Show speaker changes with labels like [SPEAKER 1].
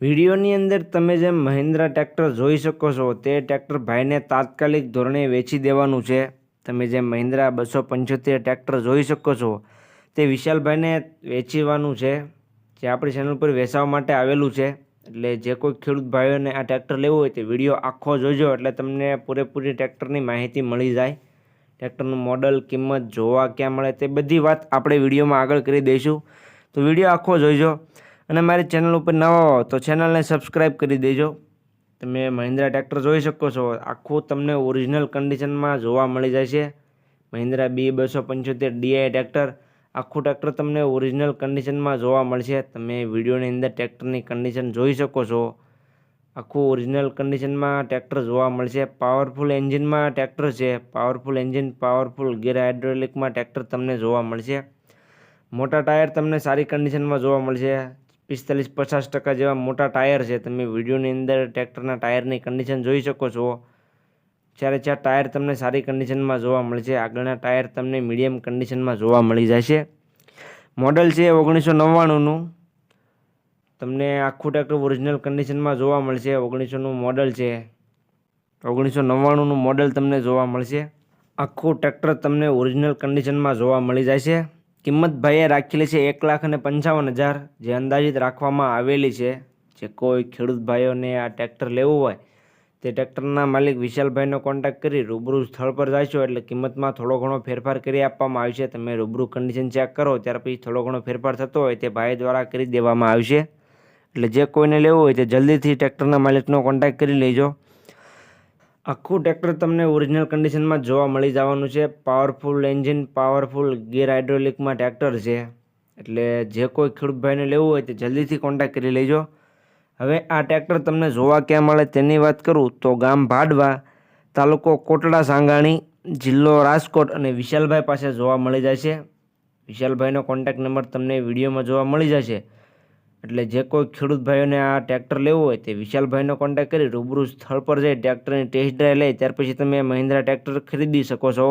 [SPEAKER 1] વિડીયોની અંદર તમે જેમ મહિન્દ્રા ટ્રેક્ટર જોઈ શકો છો, તે ટ્રેક્ટર ભાઈને તાત્કાલિક ધોરણે વેચી દેવાનું છે. તમે જે મહિન્દ્રા બસો પંચોતેર ટ્રેક્ટર જોઈ શકો છો, તે વિશાલભાઈને વેચીવાનું છે, જે આપણી ચેનલ પર વેચાવા માટે આવેલું છે. એટલે જે કોઈ ખેડૂત ભાઈઓને આ ટ્રેક્ટર લેવું હોય તે વીડિયો આખો જોજો, એટલે તમને પૂરેપૂરી ટ્રેક્ટરની માહિતી મળી જાય. ટ્રેક્ટરનું મોડલ, કિંમત જોવા ક્યાં મળે તે બધી વાત આપણે વિડીયોમાં આગળ કરી દઈશું. તો વીડિયો આખો જોઈજો અને મારી ચેનલ ઉપર નવા હો તો ચેનલને સબસ્ક્રાઈબ કરી દેજો. તમે મહિન્દ્રા ટ્રેક્ટર જોઈ શકો છો. આખું તમને ઓરિજિનલ કન્ડિશનમાં જોવા મળી છે. મહિન્દ્રા બી બસો પંચોતેર ડીઆઈ ટ્રેક્ટર આખું ટ્રેક્ટર તમને ઓરિજિનલ કન્ડિશનમાં જોવા મળશે. તમે વિડીયોની અંદર ટ્રેક્ટરની કન્ડિશન જોઈ શકો છો. આખું ઓરિજિનલ કન્ડિશનમાં ટ્રેક્ટર જોવા મળશે. પાવરફુલ એન્જિનમાં ટ્રેક્ટર છે. પાવરફુલ એન્જિન પાવરફુલ ગેર હાઇડ્રોલિકમાં ટ્રેક્ટર તમને જોવા મળશે. મોટા ટાયર તમને સારી કન્ડિશનમાં જોવા મળશે. પિસ્તાલીસ પચાસ ટકા જેવા મોટા ટાયર છે. તમે વિડીયોની અંદર ટ્રેક્ટરના ટાયરની કન્ડિશન જોઈ શકો છો. જ્યારે જ્યાં ટાયર તમને સારી કન્ડિશનમાં જોવા મળશે આગળના ટાયર તમને મીડિયમ કન્ડિશનમાં જોવા મળી જશે મોડલ છે ઓગણીસો નવ્વાણુંનું. તમને આખું ટ્રેક્ટર ઓરિજિનલ કન્ડિશનમાં જોવા મળશે ઓગણીસોનું મોડલ છે. ઓગણીસો નવ્વાણુંનું મોડલ તમને જોવા મળશે. આખું ટ્રેક્ટર તમને ઓરિજિનલ કન્ડિશનમાં જોવા મળી જાય છે. કિંમત ભાઈએ રાખેલી છે એક લાખ અને પંચાવન હજાર. જે અંદાજિત રાખવામાં આવેલી છે જે કોઈ ખેડૂત ભાઈઓને આ ટ્રેક્ટર લેવું હોય, તે ટ્રેક્ટરના માલિક વિશાલભાઈનો કોન્ટેક્ટ કરી રૂબરૂ સ્થળ પર જશો એટલે કિંમતમાં થોડો ઘણો ફેરફાર કરી આપવામાં આવશે તમે રૂબરૂ કન્ડિશન ચેક કરો, ત્યાર પછી થોડો ઘણો ફેરફાર થતો હોય તે ભાઈ દ્વારા કરી દેવામાં આવશે. એટલે જે કોઈને લેવું હોય તે જલ્દીથી ટ્રેક્ટરના માલિકનો કોન્ટેક્ટ કરી લેજો. આખું ટ્રેક્ટર તમને ઓરિજિનલ કન્ડિશનમાં જોવા મળી જવાનું છે. પાવરફુલ એન્જિન પાવરફુલ ગેર હાઇડ્રોલિકમાં ટ્રેક્ટર છે. એટલે જે કોઈ ખેડૂત ભાઈને લેવું હોય તે જલ્દીથી કોન્ટેક્ટ કરી લેજો. હવે આ ટ્રેક્ટર તમને જોવા ક્યાં મળે તેની વાત કરું તો ગામ ભાડવા તાલુકો કોટડા સાંગાણી, જિલ્લો રાજકોટ અને વિશાલભાઈ પાસે જોવા મળી જશે વિશાલભાઈનો કોન્ટેક્ટ નંબર તમને વિડીયોમાં જોવા મળી જશે. એટલે જે કોઈ ખેડૂત ભાઈઓને આ ટ્રેક્ટર લેવું હોય તે વિશાલભાઈનો કોન્ટેક્ટ કરી રૂબરૂ સ્થળ પર જઈ ટ્રેક્ટરની ટેસ્ટ ડ્રાઈવ લઈ, ત્યાર પછી તમે મહિન્દ્રા ટ્રેક્ટર ખરીદી શકો છો.